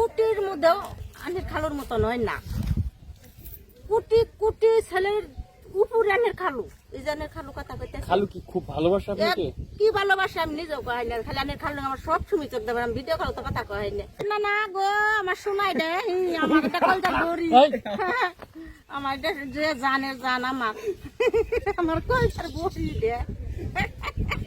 কুটির মধ্যেও আনের খালুর মতো নয় না। কুটি কুটি ছেলের উপরে আনের খালু। এই জানের খালু কথা কইতে খালু কি খুব ভালোবাসে আপনাকে? কি ভালোবাসা আমি নিজেও কহাই না। খালি আনের খালু আমার সব সময় চোখ আমি ভিডিও কল তো কথা কহাই না। না না গো আমার শোনাই দে। আমার এটা কলটা গড়ি এই, আমার যে জানে জান আমার। আমার কলটার গড়ি দে।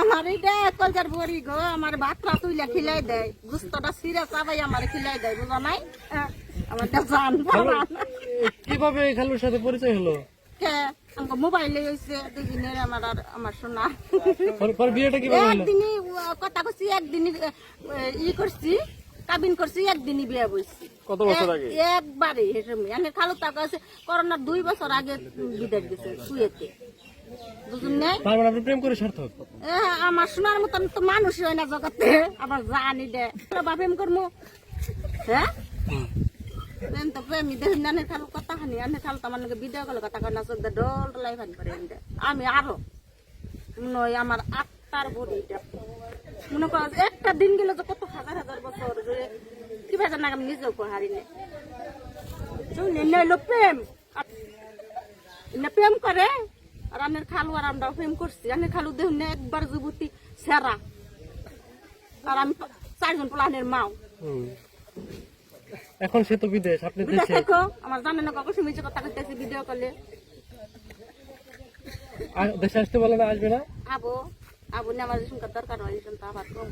আমার এটা কলটার বড়ি গো আমার ভাতটা তুইলে খিলাই দেয় গুস্তটা সিরা চাবাই আমার খিলাই দেয় বুঝা নাই? হ্যাঁ, আমার এটা জান কীভাবে এই খালুর সাথে পরিচয় হলো? কে? আমাকে মোবাইলে হয়েছে দুদিনের আমার আর আমার শোনা পরে- পরে বিয়েটা কীভাবে হলো? একদিনই কথা করছি একদিনই ই করছি কাবিন করছি একদিনই বিয়ে বইছি। কত বছর আগে? একবারে হেসমি আমি খালু আছে করোনার দুই বছর আগে বিদায় গেছে শুয়েতে বুঝুন নাই? তার মানে আপনি প্রেম করে সার্থক? আমার শোনার মতন তো মানুষই হয় না জগতে। আবার জানি দে করমু। হ্যাঁ? প্রেম তো প্রেমী দেখুন নানের খালু কথা খানি আনের খালু তো আমার নাকি ভিডিও কলে কথা কয় না চোখ দিয়ে ডল ডলাই ফান করে এনে আমি আরও। নয় আমার আত্মার বডিটা। মনে কর একটা দিন গেলে তো কত হাজার হাজার বছর ধরে কি ভাজা না আমি নিজেও হারি নে। শুনি নইলো প্রেম। এনে প্রেম করে? আর আনের খালু আর আমরা প্রেম করছি। আনের খালু না একবার যুবতী সেরা। আর আমি চারজন পোলানের মাও। এখন সে তো বিদেশ আপনি দেশে? থেকো আমার জানে না কখন মিছে কথা করতেছি ভিডিও করলে আ- দেশে আসতে বলে না আসবে না? আবো আবু না আমার শুনকার দরকার হয় শুনতে আবার কম।